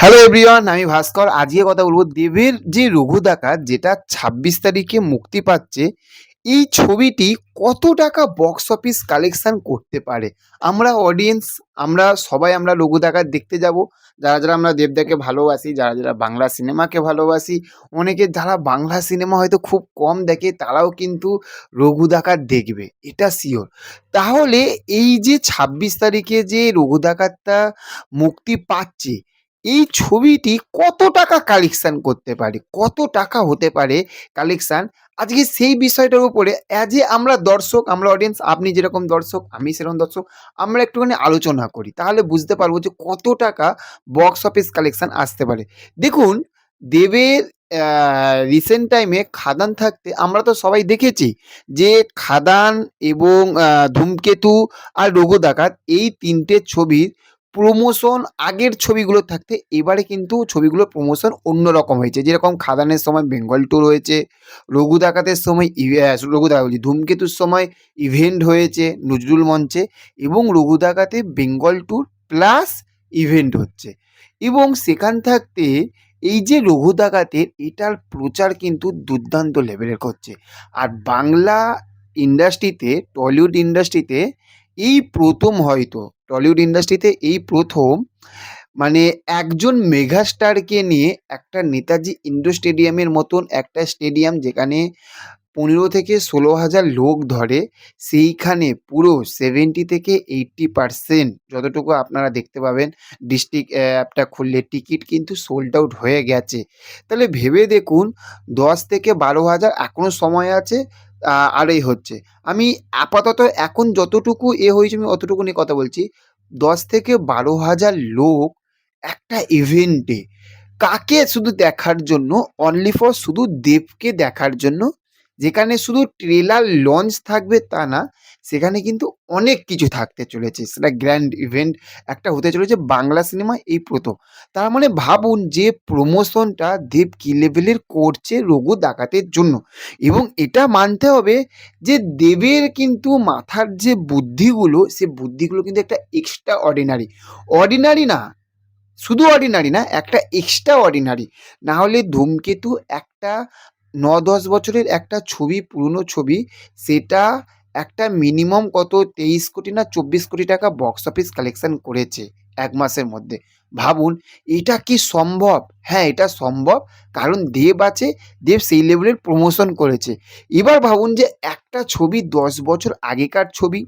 Hello everyone আমি ভাস্কর। আজকে কথা বলব দেবের যে রঘু ডাকাত যেটা ছাব্বিশ তারিখে মুক্তি পাচ্ছে। এই ছবিটি কত টাকা বক্স অফিস কালেকশন করতে পারে? আমরা অডিয়েন্স আমরা সবাই আমরা রঘু ডাকাত দেখতে যাব। যারা যারা আমরা দেবদাকে ভালোবাসি, যারা যারা বাংলা সিনেমাকে ভালোবাসি, অনেকে যারা বাংলা সিনেমা হয়তো খুব কম দেখে, তারাও কিন্তু রঘু ডাকাত দেখবে, এটা শিওর তাহলে এই যে ছাব্বিশ তারিখে যে রঘু ডাকাতটা মুক্তি পাচ্ছে এই ছবিটি কত টাকা কালেকশান করতে পারে? কত টাকা হতে পারে কালেকশান আজকে সেই বিষয়টার উপরে অ্যাজ এ আমরা দর্শক, আমরা অডিয়েন্স আপনি যেরকম দর্শক, আমি সেরকম দর্শক, আমরা একটুখানি আলোচনা করি। তাহলে বুঝতে পারব যে কত টাকা বক্স অফিস কালেকশান আসতে পারে। দেখুন, দেবের রিসেন্ট টাইমে খাদান থাকতে আমরা তো সবাই দেখেছি যে খাদান এবং ধূমকেতু আর রঘু ডাকাত এই তিনটে ছবির প্রমোশন আগের ছবিগুলো থাকতে এবারে কিন্তু ছবিগুলোর প্রমোশন অন্যরকম হয়েছে। যেরকম খাদানের সময় বেঙ্গল ট্যুর হয়েছে, রঘু ডাকাতের সময় রঘু ডাকাত বলছি ধূমকেতুর সময় ইভেন্ট হয়েছে নজরুল মঞ্চে এবং রঘু ডাকাতে বেঙ্গল ট্যুর প্লাস ইভেন্ট হচ্ছে। এবং সেখান থাকতে এই যে রঘু ডাকাতের, এটার প্রচার কিন্তু দুর্দান্ত লেভেলের করছে। আর বাংলা ইন্ডাস্ট্রিতে টলিউড ইন্ডাস্ট্রিতে এই প্রথম হয়তো টলিউড ইন্ডাস্ট্রিতে এই প্রথম মানে একজন মেগাস্টারকে নিয়ে একটা নেতাজি ইন্ডোর স্টেডিয়ামের মতন একটা স্টেডিয়াম যেখানে পনেরো থেকে ষোলো হাজার লোক ধরে, সেইখানে পুরো সেভেন্টি থেকে এইট্টি পারসেন্ট যতটুকু আপনারা দেখতে পাবেন ডিস্ট্রিক্ট অ্যাপটা খুললে টিকিট কিন্তু সোল্ড আউট হয়ে গেছে। তাহলে ভেবে দেখুন, দশ থেকে বারো হাজার এখনও সময় আছে আর এই হচ্ছে। আমি আপাতত এখন যতটুকু এ হয়েছে আমি অতটুকু নিয়ে কথা বলছি, দশ থেকে বারো হাজার লোক একটা ইভেন্টে কাকে শুধু দেখার জন্য? অনলি ফর শুধু দেবকে দেখার জন্য যেখানে শুধু ট্রেলার লঞ্চ থাকবে তা না, সেখানে কিন্তু অনেক কিছু থাকতে চলেছে। সেটা গ্র্যান্ড ইভেন্ট একটা হতে চলেছে বাংলা সিনেমা এই প্রথম। তার মানে ভাবুন যে প্রমোশনটা দেব কী লেভেলের করছে রঘু ডাকাতের জন্য। এবং এটা মানতে হবে যে দেবের কিন্তু মাথার যে বুদ্ধিগুলো, সে বুদ্ধিগুলো কিন্তু একটা এক্সট্রা অর্ডিনারি অর্ডিনারি না, শুধু অর্ডিনারি না, একটা এক্সট্রা অর্ডিনারি না হলে ধূমকেতু একটা ন দশ বছরের একটা ছবি, পুরনো ছবি, সেটা একটা মিনিমাম কত, তেইশ কোটি না চব্বিশ কোটি টাকা বক্স অফিস কালেকশান করেছে এক মাসের মধ্যে। ভাবুন, এটা কি সম্ভব? হ্যাঁ এটা সম্ভব, কারণ দেব আছে, দেব সেই লেভেলের প্রমোশন করেছে। এবার ভাবুন যে একটা ছবি দশ বছর আগেকার ছবি,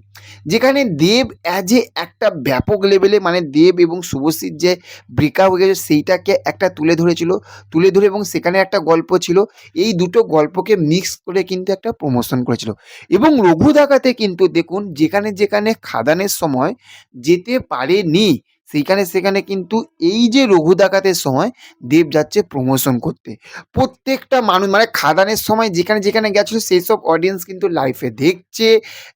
যেখানে দেব অ্যাজ এ একটা ব্যাপক লেভেলে মানে দেব এবং শুভশ্রীর যে ব্রেকআপ হয়ে গেছে, সেইটাকে একটা তুলে ধরেছিল, তুলে ধরে এবং সেখানে একটা গল্প ছিল, এই দুটো গল্পকে মিক্স করে কিন্তু একটা প্রমোশন করেছিল। এবং রঘু ডাকাতে কিন্তু দেখুন, যেখানে যেখানে খাদানের সময় যেতে পারেনি সেইখানে সেখানে কিন্তু এই যে রঘু ডাকাতের সময় দেব যাচ্ছে প্রমোশন করতে। প্রত্যেকটা মানুষ মানে খাদানের সময় যেখানে যেখানে গেছিল সেই সব অডিয়েন্স কিন্তু লাইফে দেখছে,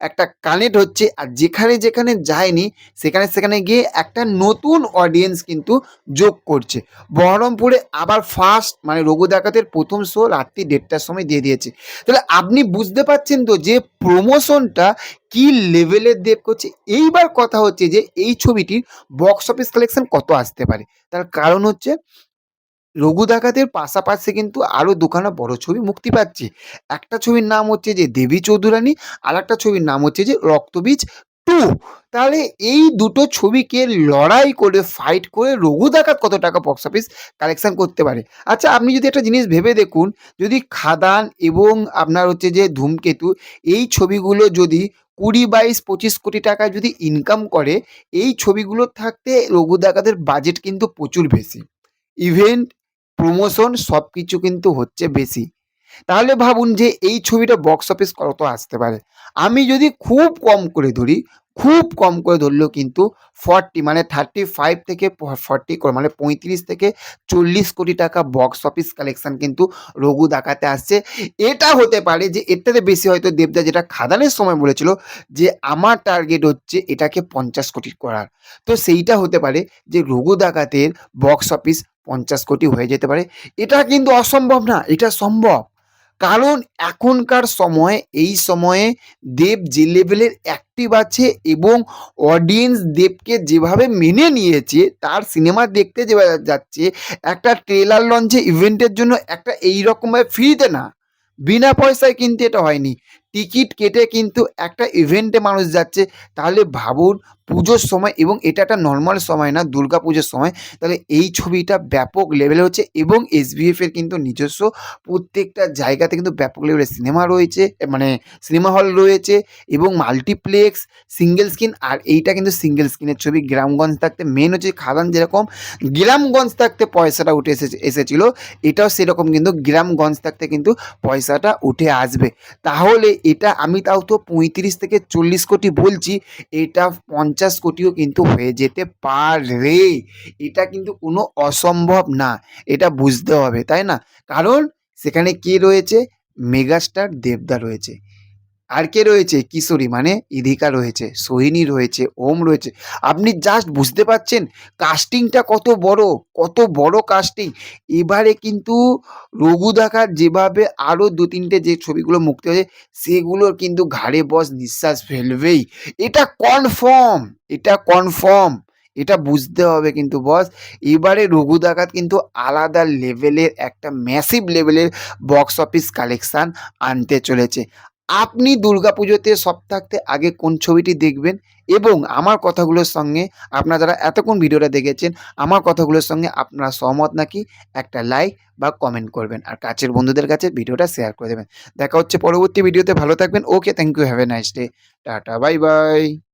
একটা কানেক্ট হচ্ছে, আর যেখানে যেখানে যায়নি, সেখানে সেখানে গিয়ে একটা নতুন অডিয়েন্স কিন্তু যোগ করছে। বহরমপুরে আবার ফার্স্ট মানে রঘু ডাকাতের প্রথম শো রাত্রি দেড়টার সময় দিয়ে দিয়েছে। তাহলে আপনি বুঝতে পারছেন তো যে প্রমোশনটা কি লেভেলের দেব করছে? এইবার কথা হচ্ছে যে এই ছবিটির বক্স অফিস কালেকশন কত আসতে পারে? তার কারণ হচ্ছে রঘু ডাকাতের পাশাপাশি কিন্তু আরও দুখানা বড় ছবি মুক্তি পাচ্ছে। একটা ছবির নাম হচ্ছে যে দেবী চৌধুরানী আর একটা ছবির নাম হচ্ছে যে রক্তবীজ টু। তাহলে এই দুটো ছবিকে লড়াই করে ফাইট করে রঘু ডাকাত কত টাকা বক্স অফিস কালেকশন করতে পারে? আচ্ছা আপনি যদি একটা জিনিস ভেবে দেখুন, যদি খাদান এবং আপনার হচ্ছে যে ধূমকেতু, এই ছবিগুলো যদি কুড়ি বাইশ, পঁচিশ কোটি টাকা যদি ইনকাম করে, এই ছবিগুলো থাকতে রঘু ডাকাতের বাজেট কিন্তু প্রচুর বেশি। ইভেন্ট প্রমোশন সব কিছু কিন্তু হচ্ছে বেশি। তাহলে ভাবুন যে এই ছবিটা বক্স অফিস কত আসতে পারে? আমি যদি খুব কম করে ধরি খুব কম করে ধরলেও কিন্তু ফর্টি মানে থার্টি ফাইভ থেকে ফর্টি মানে পঁয়ত্রিশ থেকে চল্লিশ কোটি টাকা বক্স অফিস কালেকশন কিন্তু রঘু ডাকাতে আসছে। এটা হতে পারে যে এর থেকে বেশি হয়তো দেবদা যেটা খাদানের সময় বলেছিল যে আমার টার্গেট হচ্ছে এটাকে পঞ্চাশ কোটি করার। তো সেইটা হতে পারে যে রঘু ডাকাতের বক্স অফিস পঞ্চাশ কোটি হয়ে যেতে পারে। এটা কিন্তু অসম্ভব না, এটা সম্ভব। কারণ এখনকার সময়ে, এই সময়ে দেব যে লেভেলের অ্যাক্টিভ আছে এবং অডিয়েন্স দেবকে যেভাবে মেনে নিয়েছে, তার সিনেমা দেখতে যে যাচ্ছে, একটা ট্রেলার লঞ্চে ইভেন্টের জন্য একটা এই রকমভাবে ফ্রিতে না। বিনা পয়সায় কিন্তু এটা হয়নি। টিকিট কেটে কিন্তু একটা ইভেন্টে মানুষ যাচ্ছে। তাহলে ভাবুন, পুজোর সময় এবং এটা একটা নর্মাল সময় না, দুর্গা পুজোর সময়, তাহলে এই ছবিটা ব্যাপক লেভেলে হচ্ছে এবং এসবিএফ এর কিন্তু নিজস্ব প্রত্যেকটা জায়গাতে কিন্তু ব্যাপক লেভেলের সিনেমা রয়েছে মানে সিনেমা হল রয়েছে এবং মাল্টিপ্লেক্স সিঙ্গেল স্ক্রিন আর এইটা কিন্তু সিঙ্গেল স্ক্রিনের ছবি। গ্রামগঞ্জ থাকতে মেন হচ্ছে খাদান যেরকম, গ্রামগঞ্জ থাকতে পয়সাটা উঠে এসেছে এসেছিল। এটাও সেরকম কিন্তু গ্রামগঞ্জ থাকতে কিন্তু পয়সাটা উঠে আসবে। তাহলে এটা আমি তাও তো পঁয়ত্রিশ থেকে চল্লিশ কোটি বলছি, এটা পঞ্চাশ কোটিও কিন্তু হয়ে যেতে পারে। এটা কিন্তু কোনো অসম্ভব না, এটা বুঝতে হবে, তাই না? কারণ সেখানে কে রয়েছে? মেগাস্টার দেবদা রয়েছে। আর কে রয়েছে? কিশোরী মানে ইধিকা রয়েছে, সোহিনী রয়েছে, ওম রয়েছে। আপনি জাস্ট বুঝতে পারছেন কাস্টিংটা কত বড় কত বড় কাস্টিং এবারে কিন্তু রঘু দেখার যেভাবে আরও দু তিনটে যে ছবিগুলো মুক্তি হয়েছে, সেগুলোর কিন্তু ঘাড়ে বস নিঃশ্বাস ফেলবেই। এটা কনফার্ম এটা কনফার্ম এটা বুঝতে হবে কিন্তু বস এবারে রঘু ডাকাত কিন্তু আলাদা লেভেলের একটা ম্যাসিভ লেভেলের বক্স অফিস কালেকশান আনতে চলেছে। আপনি দুর্গাপুজোতে থাকতে আগে কোন ছবিটি দেখবেন? এবং আমার কথাগুলোর সঙ্গে আপনারা যারা এতক্ষণ ভিডিওটা দেখেছেন, আমার কথাগুলোর সঙ্গে আপনারা সহমত নাকি? একটা লাইক বা কমেন্ট করবেন আর কাছের বন্ধুদের কাছে ভিডিওটা শেয়ার করে দেবেন। দেখা হচ্ছে পরবর্তী ভিডিওতে, ভালো থাকবেন। Okay, thank you, have a nice day. Tata, bye bye.